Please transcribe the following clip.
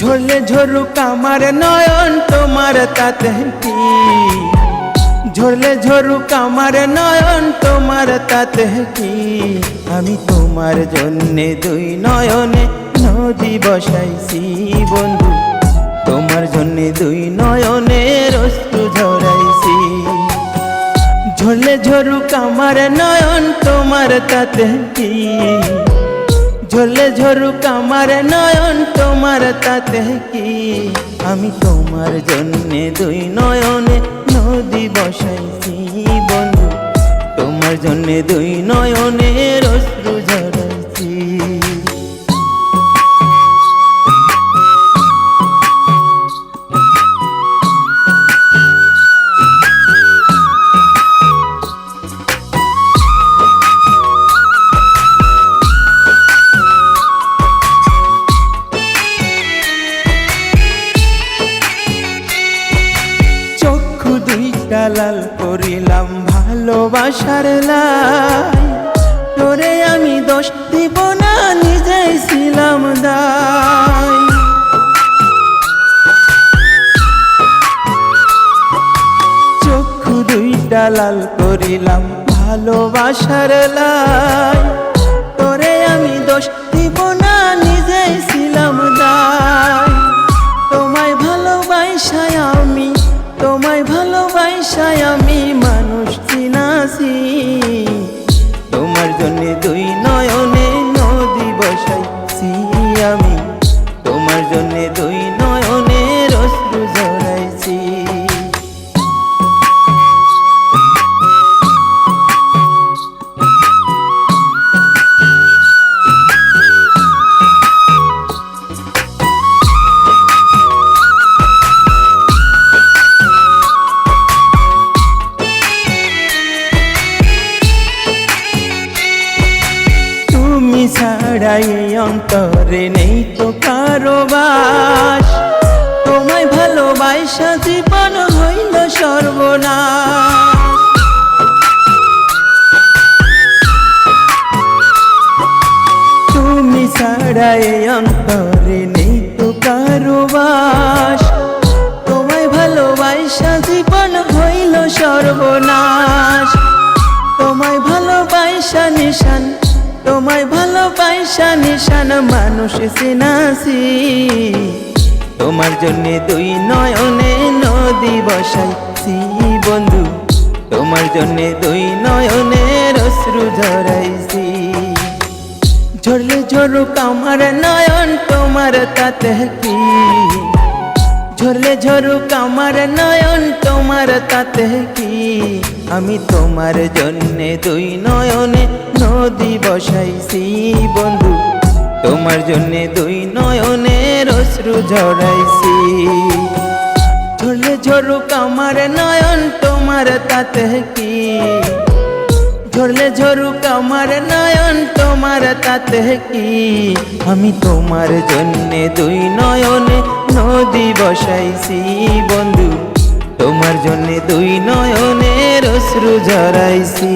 ঝরলে ঝরুক আমার নয়ন, তোমার তাতে কি? ঝরলে ঝরুক আমার নয়ন, তোমার তাতে কি? আমি তোমার জন্যে দুই নয়নে নদী বসাইছি বন্ধু। তোমার জন্যে দুই নয়নের অশ্রু ঝরাইছি। ঝরলে ঝরুক আমার নয়ন, তোমার তাতে কি? ঝরলে ঝরুক আমার নয়ন, তোমার তাতে কি? আমি তোমার জন্যে দুই নয়নে নদী বসাইছি বন্ধু। তোমার জন্যে দুই নয়নের অশ্রু দুইটা লাল করিলাম, ভালোবাসার লাই। তোরে আমি দোষ দিব না, নিজেই ছিলাম দায়। চক্ষু দুইটা লাল করিলাম, ভালোবাসার লাই। তোরে আমি দোষ দিব না, নিজেই ছিলাম দায়। তোমায় ভালোবাসায় ভালোবাসায় আমি মানুষ চিনাছি। তোমার জন্য দুই ছাড়াই অন্তরে নেই তো কারও বাস। তোমায় ভালোবাসা জীবন হইল সর্বনাশ। তুমি ছাড়াই অন্তরে তোমায় ভালোবাসা নিশান মানুষ সিনাসি। তোমার জন্য দুই নয়নে নদী বসাইছি বন্ধু, তোমার জন্য দুই নয়নের অশ্রু ঝরাইছি। ঝরলে ঝরুক আমার নয়ন, তোমার তাতে কি? ঝরলে ঝরুক আমার নয়ন, তোমার তাতে কি? আমি তোমার জন্যে দুই নয়নে নদী বসাইছি বন্ধু। তোমার জন্যে দুই নয়নের অশ্রু ঝরাইছি। ঝরলে ঝরুক আমার নয়ন, তোমার তাতে কি? ঝরলে ঝরুক আমার নয়ন, তোমার তাতে কি? আমি তোমার জন্যে দুই নয়নে নদী বসাইছি বন্ধু। তোমার জন্যে দুই নয়নের অশ্রু ঝরাইছি।